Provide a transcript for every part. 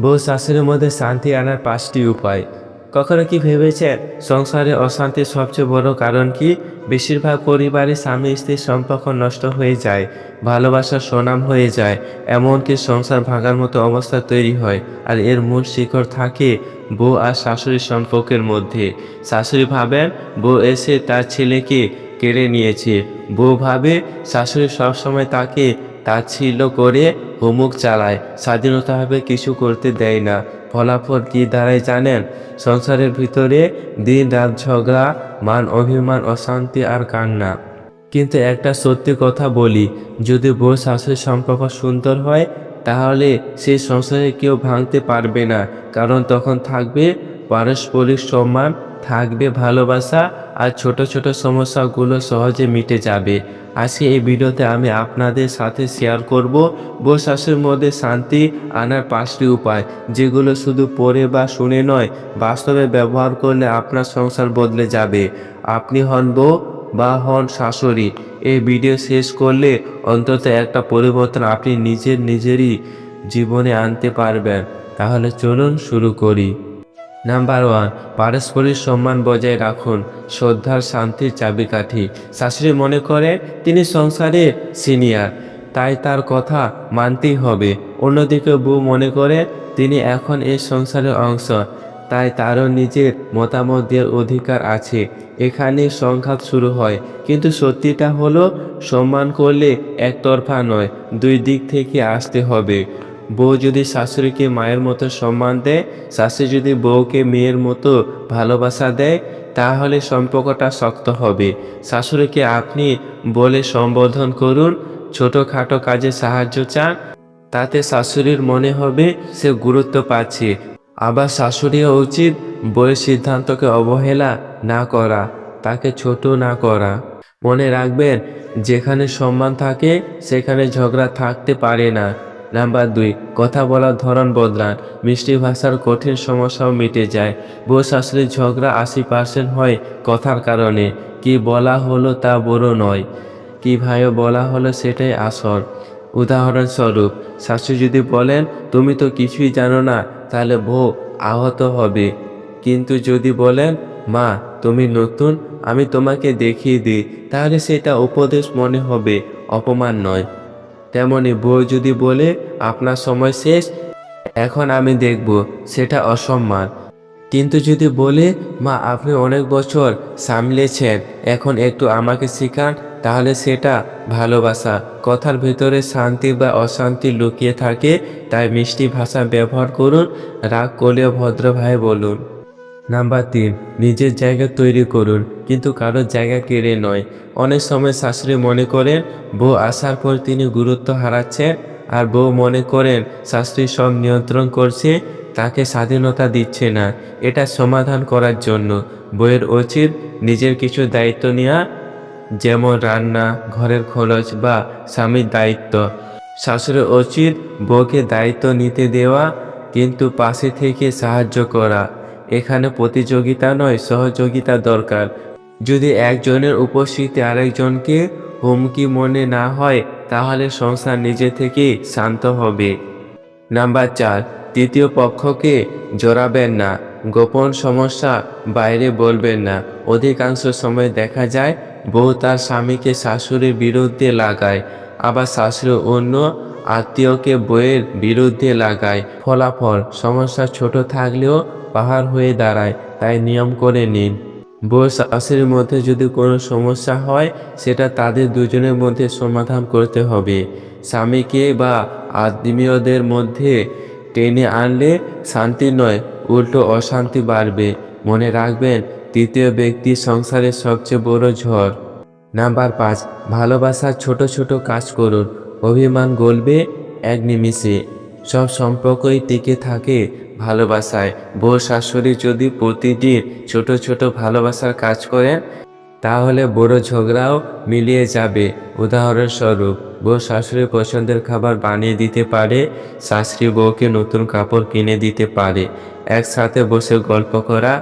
বউ শাশুড়ির মধ্যে শান্তি আনার পাঁচটি উপায়। কখনো কি ভেবেছেন সংসারে অশান্তির সবচেয়ে বড় কারণ কি? বেশিরভাগ পরিবারে স্বামী স্ত্রীর সম্পর্ক নষ্ট হয়ে যায়, ভালোবাসা সুনাম হয়ে যায়, এমনকি সংসার ভাঙার মতো অবস্থা তৈরি হয়, আর এর মূল শিখর থাকে বউ আর শাশুড়ির সম্পর্কের মধ্যে। শাশুড়ি ভাবেন, বউ এসে তার ছেলেকে কেড়ে নিয়েছে। বউ ভাবে, শাশুড়ি সবসময় তাকে তাচ্ছিল্য করে হুমুক চালায়। স্বাধীনতাভাবে কিছু করতে দেয় না। ফলাফল কি দাঁড়ায় জানেন? সংসারের ভিতরে দিন রাত ঝগড়া, মান অভিমান, অশান্তি আর কান্না। কিন্তু একটা সত্যি কথা বলি, যদি বউ শাশুড়ির সম্পর্ক সুন্দর হয়, তাহলে সেই সংসারে কেউ ভাঙতে পারবে না। কারণ তখন থাকবে পারস্পরিক সম্মান, থাকবে ভালোবাসা আর ছোট ছোট সমস্যাগুলো সহজে মিটে যাবে। আজকে এই ভিডিওতে আমি আপনাদের সাথে শেয়ার করব শাশুর মধ্যে শান্তি আনার পাঁচটি উপায়, যেগুলো শুধু পড়ে বা শুনে নয়, বাস্তবে ব্যবহার করলে আপনার সংসার বদলে যাবে। আপনি হন বউ বা হন শাশুড়ি, এই ভিডিও শেষ করলে অন্তত একটা পরিবর্তন আপনি নিজের নিজেরই জীবনে আনতে পারবেন। তাহলে চলুন শুরু করি। নাম্বার ওয়ান পারস্পরিক সম্মান বজায় রাখুন। শ্রদ্ধার, শান্তির চাবিকাঠি। শাশুড়ি মনে করে, তিনি সংসারে সিনিয়র তাই তার কথা মানতেই হবে। অন্যদিকে বউ মনে করে, তিনি এখন এই সংসারের অংশ, তাই তারও নিজের মতামত দেওয়ার অধিকার আছে। এখানে সংঘাত শুরু হয়। কিন্তু সত্যিটা হলো, সম্মান করলে একতরফা নয়, দুই দিক থেকে আসতে হবে। বউ যদি শাশুড়িকে মায়ের মতো সম্মান দেয়, শাশুড়ি যদি বউকে মেয়ের মতো ভালোবাসা দেয়, তাহলে সম্পর্কটা শক্ত হবে। শাশুড়িকে আপনি বলে সম্বোধন করুন, ছোটোখাটো কাজে সাহায্য চান, তাতে শাশুড়ির মনে হবে সে গুরুত্ব পাচ্ছে। আবার শাশুড়িও উচিত বইয়ের সিদ্ধান্তকে অবহেলা না করা, তাকে ছোট না করা। মনে রাখবেন, যেখানে সম্মান থাকে, সেখানে ঝগড়া থাকতে পারে না। নাম্বার দুই, কথা বলার ধরন বদলান। মিষ্টি ভাষার কঠিন সমস্যাও মিটে যায়। বউ শাশুড়ির ঝগড়া আশি পার্সেন্ট হয় কথার কারণে। কি বলা হলো তা বড় নয়। কীভাবে বলা হলো সেটাই আসল। উদাহরণস্বরূপ শাশু যদি বলেন, তুমি তো কিছুই জানো না, তাহলে বউ আহত হবে। কিন্তু যদি বলেন, মা, তুমি নতুন, আমি তোমাকে দেখিয়ে দিই, তাহলে সেটা উপদেশ মনে হবে, অপমান নয়। তেমনি বউ যদি বলে, আপনার সময় শেষ, এখন আমি দেখব, সেটা অসম্মান। কিন্তু যদি বলে, মা, আপনি অনেক বছর সামলেছেন, এখন একটু আমাকে শেখান, তাহলে সেটা ভালোবাসা। কথার ভিতরে শান্তি বা অশান্তি লুকিয়ে থাকে, তাই মিষ্টি ভাষা ব্যবহার করুন রাগ করলেও ভদ্রভাবে বলুন। নাম্বার তিন, নিজের জায়গা তৈরি করুন। কিন্তু কারোর জায়গা কেড়ে নয়। অনেক সময় শাশুড়ি মনে করেন, বউ আসার পর তিনি গুরুত্ব হারাচ্ছেন আর বউ মনে করেন, শাশুড়ি সব নিয়ন্ত্রণ করছে, তাকে স্বাধীনতা দিচ্ছে না। এটা সমাধান করার জন্য। বইয়ের উচিত নিজের কিছু দায়িত্ব নেওয়া, যেমন রান্না, ঘরের খরচ বা স্বামীর দায়িত্ব। শাশুড়ির উচিত বউকে দায়িত্ব নিতে দেওয়া, কিন্তু পাশে থেকে সাহায্য করা। এখানে প্রতিযোগিতা নয়, সহযোগিতা দরকার। যদি একজনের উপস্থিতি আরেকজনকে হুমকি মনে না হয়, তাহলে সংসার নিজে থেকেই শান্ত হবে। নাম্বার চার তৃতীয় পক্ষকে জড়াবেন না। গোপন সমস্যা বাইরে বলবেন না। অধিকাংশ সময় দেখা যায়, বউ তার স্বামীকে শাশুড়ির বিরুদ্ধে লাগায়, আবার শাশুড়ি অন্য আত্মীয়কে বইয়ের বিরুদ্ধে লাগায়। ফলাফল, সমস্যা ছোট থাকলেও পাহাড় হয়ে দাঁড়ায়, তাই নিয়ম করে নিন। বউ শাশুড়ির মধ্যে যদি কোনো সমস্যা হয়, সেটা তাদের দুজনের মধ্যে সমাধান করতে হবে। স্বামীকে বা আত্মীয়দের মধ্যে টেনে আনলে শান্তি নয়, উল্টো অশান্তি বাড়বে। মনে রাখবেন, তৃতীয় ব্যক্তি সংসারের সবচেয়ে বড় ঝড়। নাম্বার পাঁচ, ভালোবাসার ছোট ছোট কাজ করুন। অভিমান গলবে এক নিমিষে। সব সম্পর্কই টিকে থাকে ভালোবাসায়। বউ শাশুড়ি যদি প্রতিদিন ছোট ছোট ভালোবাসার কাজ করেন, তাহলে বড় ঝগড়াও মিলিয়ে যাবে। উদাহরণস্বরূপ, বউ শাশুড়ি পছন্দের খাবার বানিয়ে দিতে পারে, শাশুড়ি বউকে নতুন কাপড় কিনে দিতে পারে। একসাথে বসে গল্প করা,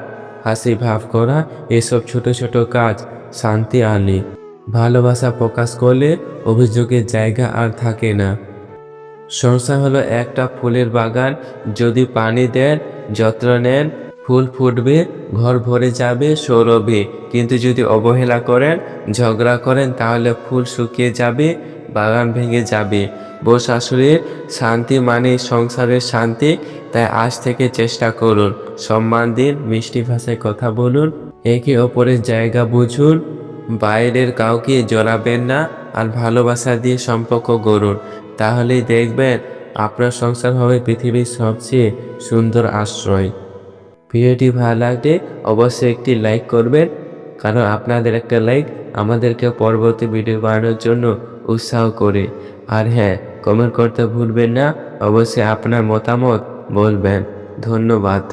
হাসি ভাব করা, এসব ছোট ছোট কাজ শান্তি আনে। ভালোবাসা প্রকাশ করলে অভিযোগের জায়গা আর থাকে না। সংসার হলো একটা ফুলের বাগান। যদি পানি দেন, যত্ন নেন, ফুল ফুটবে, ঘর ভরে যাবে সৌরভে কিন্তু যদি অবহেলা করেন, ঝগড়া করেন, তাহলে ফুল শুকিয়ে যাবে, বাগান ভেঙে যাবে। বউ শাশুড়ির শান্তি মানে সংসারের শান্তি, তাই আজ থেকে চেষ্টা করুন। সম্মান দিন, মিষ্টি ভাষায় কথা বলুন, একে অপরের জায়গা বুঝুন, বাইরের কাউকে জড়াবেন না, আর ভালোবাসা দিয়ে সম্পর্ক গড়ুন। তাহলেই দেখবেন আপনার সংসার হবে পৃথিবীর সবচেয়ে সুন্দর আশ্রয়। ভিডিওটি ভালো লাগলে অবশ্যই একটি লাইক করবেন, কারণ আপনাদের একটা লাইক আমাদেরকে পরবর্তী ভিডিও বানানোর জন্য উৎসাহ করে। আর হ্যাঁ কমেন্ট করতে ভুলবেন না, অবশ্যই আপনার মতামত বলবেন। ধন্যবাদ।